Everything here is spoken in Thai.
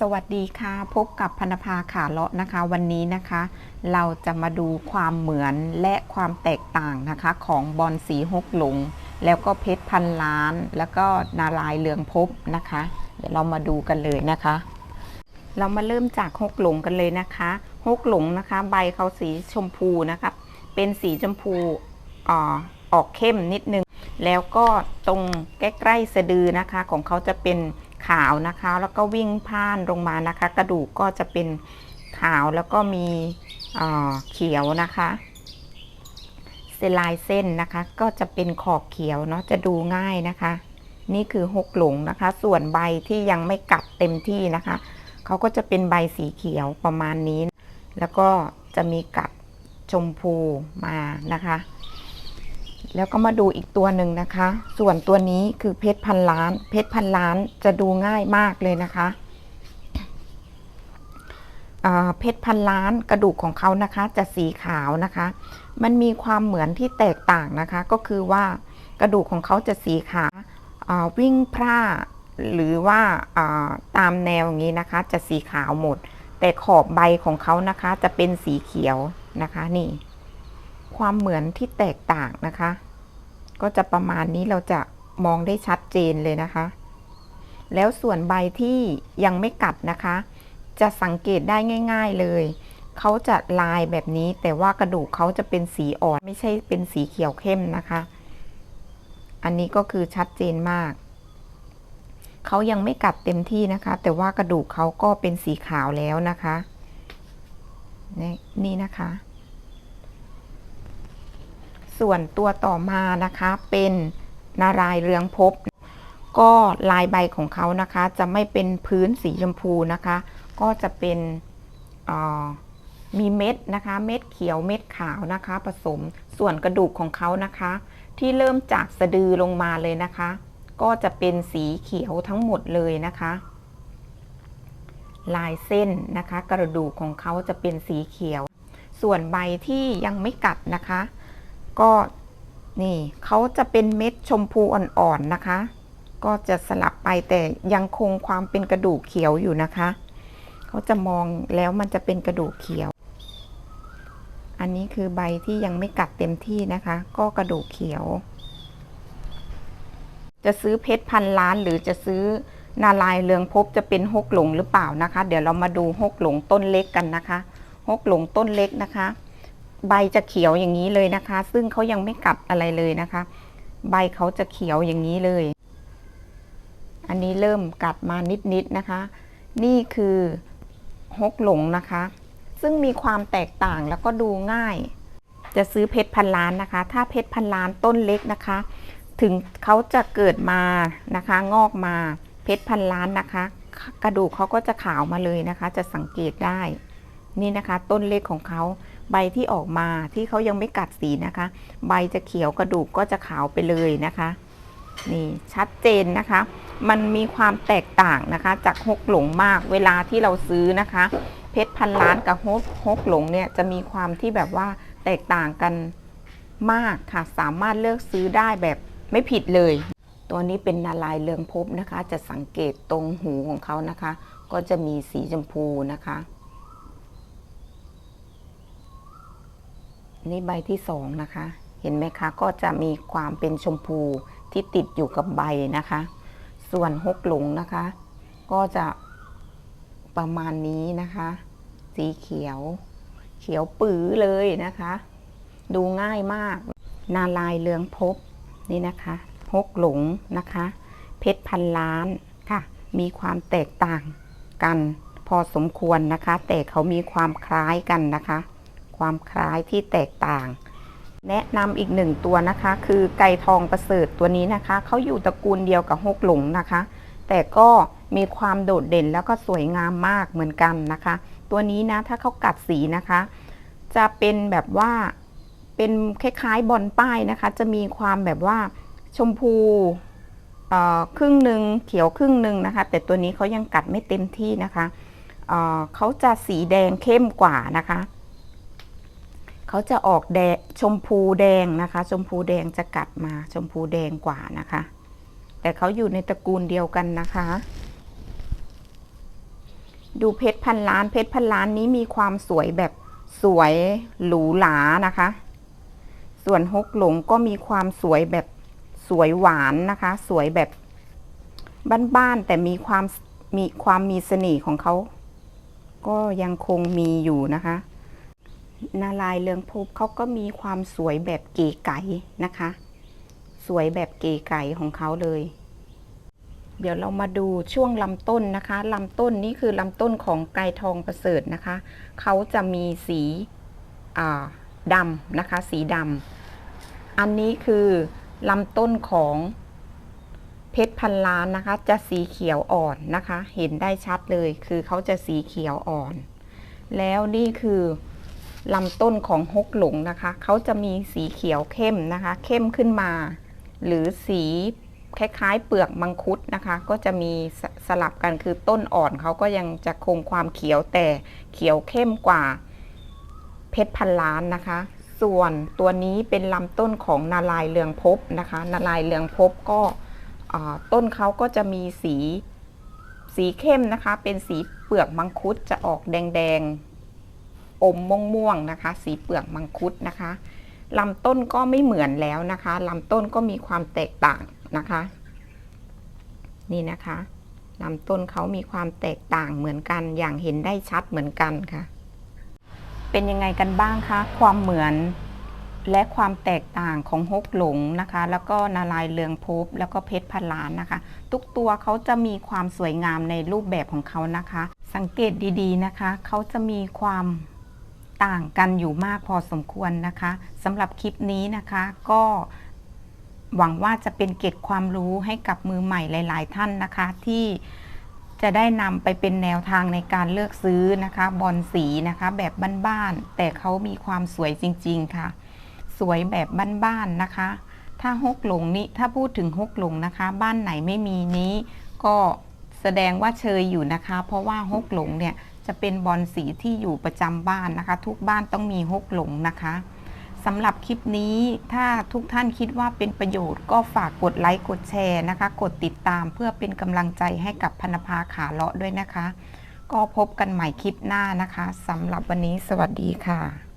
สวัสดีค่ะ พบกับพนภาขาเลาะนะคะ วันนี้นะคะ เราจะมาดูความเหมือนและความแตกต่างนะคะ ของบอลสีฮกหลง แล้วก็เพชรพันล้าน แล้วก็นารายเรืองพบนะคะ เดี๋ยวเรามาดูกันเลยนะคะ เรามาเริ่มจากฮกหลงกันเลยนะคะฮกหลงนะคะ ใบเขาสีชมพูนะคะเป็นสีชมพูอ่าออกเข้มนิดนึง แล้วก็ตรงใกล้ๆสะดือนะคะ ของเขาจะเป็น ขาวนะคะ แล้วก็วิ่งผ่านลงมานะคะ กระดูกก็จะเป็นขาวแล้วก็มีเขียวนะคะเซลายเส้นนะคะ ก็จะเป็นขอบเขียวเนาะจะดูง่ายนะคะ นี่คือหกหลงนะคะ ส่วนใบที่ยังไม่กัดเต็มที่นะคะเขาก็จะเป็นใบสีเขียวประมาณนี้ แล้วก็จะมีกัดชมพูมานะคะ แล้วก็มาดูอีกตัวหนึ่งนะคะ ส่วนตัวนี้คือเพชรพันล้าน เพชรพันล้านจะดูง่ายมากเลยนะคะอ่าเพชรพันล้านกระดูกของเขานะคะ จะสีขาวนะคะ มันมีความเหมือนที่แตกต่างนะคะ ก็คือว่ากระดูกของเขาจะสีขาววิ่งพร่าหรือว่าอ่าตามแนวอย่างนี้นะคะ จะสีขาวหมด แต่ขอบใบของเขานะคะ จะเป็นสีเขียวนะคะนี่ ความเหมือนที่แตกต่างนะคะ ก็จะประมาณนี้เราจะมองได้ชัดเจนเลยนะคะ แล้วส่วนใบที่ยังไม่กัดนะคะ จะสังเกตได้ง่าย ๆเลย เขาจะลายแบบนี้แต่ว่ากระดูกเขาจะเป็นสีอ่อนไม่ใช่เป็นสีเขียวเข้มนะคะ อันนี้ก็คือชัดเจนมาก เขายังไม่กัดเต็มที่นะคะ แต่ว่ากระดูกเขาก็เป็นสีขาวแล้วนะคะ นี่นี่นะคะ ส่วนตัวต่อมานะคะเป็นนารายเรืองภพบก็ลายใบของเขานะคะ จะไม่เป็นพื้นสีชมพูนะคะ ก็จะเป็นมีเม็ดนะคะ เม็ดเขียวเม็ดขาวนะคะ ผสมส่วนกระดูกของเขานะคะ ที่เริ่มจากสะดือลงมาเลยนะคะ ก็จะเป็นสีเขียวทั้งหมดเลยนะคะ ลายเส้นนะคะ กระดูกของเขาจะเป็นสีเขียว ส่วนใบที่ยังไม่กัดนะคะ ก็นี่เขาจะเป็นเม็ดชมพูอ่อนๆนะคะ ก็จะสลับไปแต่ยังคงความเป็นกระดูกเขียวอยู่นะคะเขาจะมองแล้วมันจะเป็นกระดูกเขียว อันนี้คือใบที่ยังไม่กัดเต็มที่นะคะ ก็กระดูกเขียว จะซื้อเพชรพันล้านหรือจะซื้อนาลายเรืองภพบจะเป็นฮกหลงหรือเปล่านะคะ เดี๋ยวเรามาดูฮกหลงต้นเล็กกันนะคะฮกหลงต้นเล็กนะคะ ใบจะเขียวอย่างนี้เลยนะคะ ซึ่งเขายังไม่กัดอะไรเลยนะคะ ใบเขาจะเขียวอย่างนี้เลย อันนี้เริ่มกัดมานิดๆนะคะ นี่คือฮกหลงนะคะ ซึ่งมีความแตกต่างแล้วก็ดูง่าย จะซื้อเพชรพันล้านนะคะ ถ้าเพชรพันล้านต้นเล็กนะคะ ถึงเขาจะเกิดมานะคะ งอกมาเพชรพันล้านนะคะ กระดูกเขาก็จะขาวมาเลยนะคะ จะสังเกตได้ นี่นะคะ ต้นเล็กของเขาใบที่ออกมาที่เขายังไม่กัดสีนะคะ ใบจะเขียวกระดูกก็จะขาวไปเลยนะคะ นี่ชัดเจนนะคะ มันมีความแตกต่างนะคะ จากฮกหลงมากเวลาที่เราซื้อนะคะ เพชรพันล้านกับฮกฮกหลงเนี่ยจะมีความที่แบบว่าแตกต่างกันมากค่ะ สามารถเลือกซื้อได้แบบไม่ผิดเลย ตัวนี้เป็นนาลายเรืองภพนะคะ จะสังเกตตรงหูของเขานะคะ ก็จะมีสีชมพูนะคะ นี่ใบที่สองนะคะ เห็นไหมคะ ก็จะมีความเป็นชมพูที่ติดอยู่กับใบนะคะ ส่วนฮกหลงนะคะ ก็จะประมาณนี้นะคะ สีเขียว เขียวปื้อเลยนะคะ ดูง่ายมาก นาลายเรืองพบนี่นะคะฮกหลงนะคะ เพชรพันล้านค่ะ มีความแตกต่างกันพอสมควรนะคะ แต่เขามีความคล้ายกันนะคะ ความคล้ายที่แตกต่าง แนะนำอีกหนึ่งตัวนะคะ คือไก่ทองประเสริฐตัวนี้นะคะ เขาอยู่ตระกูลเดียวกับฮกหลงนะคะ แต่ก็มีความโดดเด่นแล้วก็สวยงามมากเหมือนกันนะคะ ตัวนี้นะถ้าเขากัดสีนะคะ จะเป็นแบบว่าเป็นคล้ายๆบอลป้ายนะคะ จะมีความแบบว่าชมพูเอ่อครึ่งหนึ่งเขียวครึ่งหนึ่งนะคะ แต่ตัวนี้เขายังกัดไม่เต็มที่นะคะเอ่อเขาจะสีแดงเข้มกว่านะคะ เขาจะออกแดงชมพูแดงนะคะ ชมพูแดงจะกัดมาชมพูแดงกว่านะคะ แต่เขาอยู่ในตระกูลเดียวกันนะคะ ดูเพชรพันล้านเพชรพันล้านนี้มีความสวยแบบสวยหรูหรานะคะ ส่วนฮกหลงก็มีความสวยแบบสวยหวานนะคะ สวยแบบบ้านๆแต่มีความมีความมีเสน่ห์ของเขา ก็ยังคงมีอยู่นะคะ นาลายเรืองภพเขาก็มีความสวยแบบเก๋ไก๋นะคะ สวยแบบเก๋ไก๋ของเขาเลย เดี๋ยวเรามาดูช่วงลำต้นนะคะลำต้นนี่คือลำต้นของไกรทองประเสริฐนะคะ เขาจะมีสีดำนะคะ สีดำอันนี้คือลำต้นของเพชรพันล้านนะคะ จะสีเขียวอ่อนนะคะ เห็นได้ชัดเลยคือเขาจะสีเขียวอ่อน แล้วนี่คือ ลำต้นของฮกหลงนะคะเขาจะมีสีเขียวเข้มนะคะ เข้มขึ้นมา หรือสีคล้ายๆ เปลือกมังคุดนะคะ ก็จะมีสสลับกันคือต้นอ่อนเขาก็ยังจะคงความเขียวแต่เขียวเข้มกว่าเพชรพันล้านนะคะ ส่วนตัวนี้เป็นลำต้นของนาลายเรืองภพนะคะ นาลายเรืองภพก็ต้นเขาก็จะมีสีสีเข้มนะคะ เป็นสีเปลือกมังคุดจะออกแดงๆ อมม่วงๆนะคะ สีเปลือกมังคุดนะคะลำต้นก็ไม่เหมือนแล้วนะคะลำต้นก็มีความแตกต่างนะคะ นี่นะคะลำต้นเขามีความแตกต่างเหมือนกันอย่างเห็นได้ชัดเหมือนกันค่ะ เป็นยังไงกันบ้างคะ ความเหมือนและความแตกต่างของฮกหลงนะคะ แล้วก็นาลายเรืองภพแล้วก็เพชรพันล้านนะคะ ทุกตัวเขาจะมีความสวยงามในรูปแบบของเขานะคะ สังเกตดีๆนะคะ เขาจะมีความ ต่างกันอยู่มากพอสมควรนะคะสำหรับคลิปนี้นะคะก็หวังว่าจะเป็นเกร็ดความรู้ให้กับมือใหม่หลาย ๆ ท่านนะคะ ที่จะได้นำไปเป็นแนวทางในการเลือกซื้อนะคะบอลสีนะคะแบบบ้านๆแต่เขามีความสวยจริง ๆ ค่ะ สวยแบบบ้านๆนะคะ ถ้าฮกหลงนี้ถ้าพูดถึงฮกหลงนะคะ บ้านไหนไม่มีนี้ ก็แสดงว่าเชยอยู่นะคะ เพราะว่าฮกหลงเนี่ย จะเป็นบอลสีที่อยู่ประจำบ้านนะคะ ทุกบ้านต้องมีฮกหลงนะคะสำหรับคลิปนี้ถ้าทุกท่านคิดว่าเป็นประโยชน์ก็ฝากกดไลค์กดแชร์นะคะ กดติดตามเพื่อเป็นกำลังใจให้กับพนภาขาเลาะด้วยนะคะ ก็พบกันใหม่คลิปหน้านะคะสำหรับวันนี้สวัสดีค่ะ